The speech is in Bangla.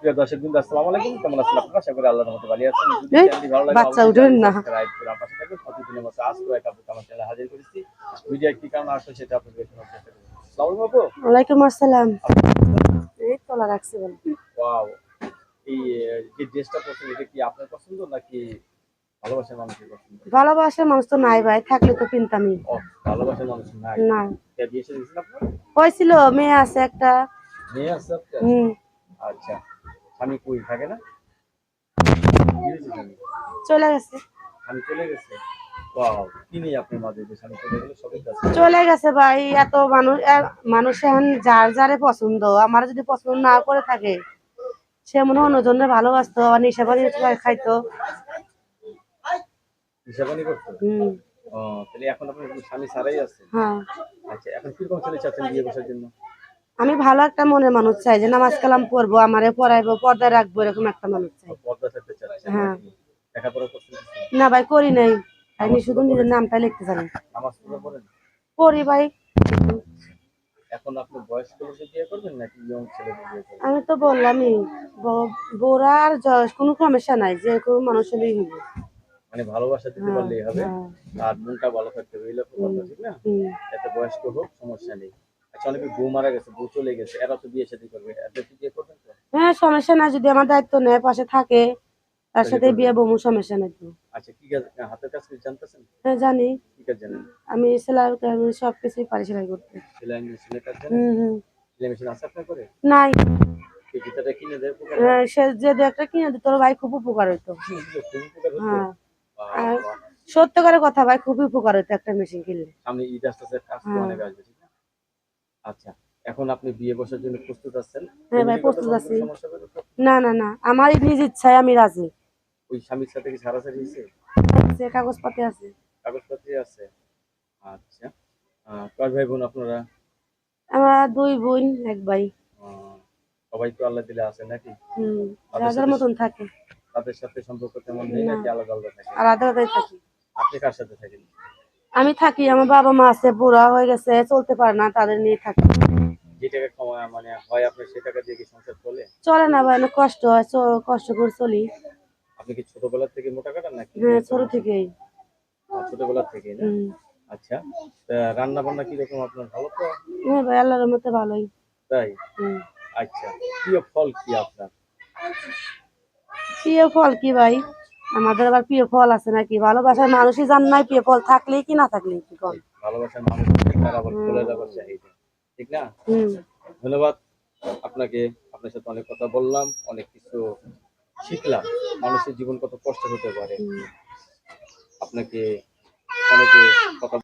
প্রিয় দর্শক বিন্দু আসসালামু আলাইকুম। কেমন আছেন আপনারা? আশা করি আল্লাহর রহমতে ভালো আছেন। যদি চ্যানেলটি ভালো লাগে বাচ্চা উঠবেন না। সাবস্ক্রাইব করে আমার পাশে প্রতিদিনের মতো আজ তো এক আমার চ্যানেলে হাজির করেছি। ভিডিও কি কারণ আসলে সেটা আপনাদের শোনার চেষ্টা করব আসসালামু আলাইকুম ওয়ালাইকুম আসসালাম। এই তোলা রাখছি বল। ওয়াও। এই যে ড্রেসটা পরছেন এটা কি আপনার পছন্দ নাকি ভালোবাসার মানুষের পছন্দ? ভালোবাসার মানুষ তো নাই ভাই থাকলে তো কিনতামই ভালোবাসার মানুষ নাই। না। বিয়ে হয়েছিল মেয়ে আছে একটা। মেয়ে আছে আপনার আচ্ছা। স্বামী কই থাকে না? চলে গেছে। স্বামী চলে গেছে? চলে গেছে ভাই এত মানুষ মানুষ এখন যার যারে পছন্দ আমার যদি পছন্দ না করে থাকে সে মনে হয় অন্যজনের ভালোবাসতো আর নেশা পানি খাইতো। করতো? তাহলে এখন আপনার স্বামী ছাড়াই আছে হ্যাঁ। আচ্ছা এখন কীরকম ছেলে চাচ্ছেন বিয়ে বসার জন্য? আমি ভালো একটা মনের মানুষ চাই যে নামাজ কালাম পড়ব আমারে পড়াইবো পর্দায় রাখব এরকম একটা মানুষ চাই। হ্যাঁ। না ভাই করি নাই। আমি শুধু নিজের নামটা লিখতে জানি। নামাজ করি ভাই। এখন আপনি বয়স্ক লোকে বিয়ে করবেন নাকি ইয়ং ছেলে আমি তো বললামই ব- বুড়া আর জয়স কোনো সমস্যা নাই যে কোনো মানুষ হলেই হবে। মানে ভালোবাসা দিতে পারলেই হবে। হ্যাঁ। আর মনটা ভালো থাকতে হবে এই লোক কথা ঠিক না? এত বয়স্ক হোক সমস্যা নেই। অনেকে বউ মারা গেছে বউ চলে গেছে এরা তো বিয়ে শাদী করবে এদের কি বিয়ে করবেন তো? হ্যাঁ সমস্যা যদি আমার দায়িত্ব নেয় পাশে থাকে তার সাথে বিয়ে বমু সমস্যা নাই তো। আচ্ছা কি কাজ হাতের কাজ কি জানতেছেন? হ্যাঁ জানি। কি কাজ জানেন? আমি সেলাই আমি সব কিছুই পারি সেলাই করতে। সেলাই মেশিনের কাজ জানেন? হুম হুম। সেলাই মেশিন আছে আপনার করে নাই। কি কিনে দেয় হ্যাঁ, সে একটা কিনে দিত তোর ভাই খুব উপকার হইতো? হ্যাঁ। বাহ, আর সত্যকারের কথা ভাই খুবই উপকার হইতো একটা মেশিন কিনলে। সামনে ঈদ আসতেছে কাজ হ্যাঁ। অনেক আসবে আচ্ছা এখন আপনি বিয়ে বসার জন্য প্রস্তুত আছেন? হ্যাঁ ভাই, প্রস্তুত আছি। না না না আমার নিজ ইচ্ছায় আমি রাজি। ওই স্বামীর সাথে কি সারাসারি হয়েছে? সে কাগজপাতি আছে। কাগজপত্র আছে? আচ্ছা কয় ভাই বোন আপনারা? আমার দুই বোন এক ভাই। সবাই তো আল্লাহ দিলে আছে নাকি? হুম রাজার মতন থাকে। তাদের সাথে সম্পর্ক তেমন নেই নাকি আলাদা আলাদা থাকে? আর আদা আদাই থাকি। আপনি কার সাথে থাকেন? আমি থাকি আমার বাবা মা আছে বুড়া হয়ে গেছে চলতে পারে না তাদের নিয়ে থাকি। মানে হয় কি চলে? চলে না ভাই কষ্ট হয় কষ্ট করে চলি। আপনি কি ছোটবেলা থেকে মোটা কাটান নাকি? হ্যাঁ ছোট থেকেই। ছোটবেলা থেকে না? আচ্ছা রান্না বান্না কীরকম আপনার ভালো তো? হ্যাঁ ভাই আল্লাহর মতে ভালোই। তাই? আচ্ছা প্রিয় ফল কি আপনার? প্রিয় ফল কি ভাই? আমাদের আবার প্রিয় ফল আছে নাকি? ভালোবাসার মানুষই জান নাই প্রিয় ফল থাকলে কি না থাকলে কি কল ভালোবাসার মানুষ ঠিক না? ধন্যবাদ আপনাকে। আপনার সাথে অনেক কথা বললাম অনেক কিছু শিখলাম। মানুষের জীবন কত কষ্ট হতে পারে। আপনাকে অনেকে কথা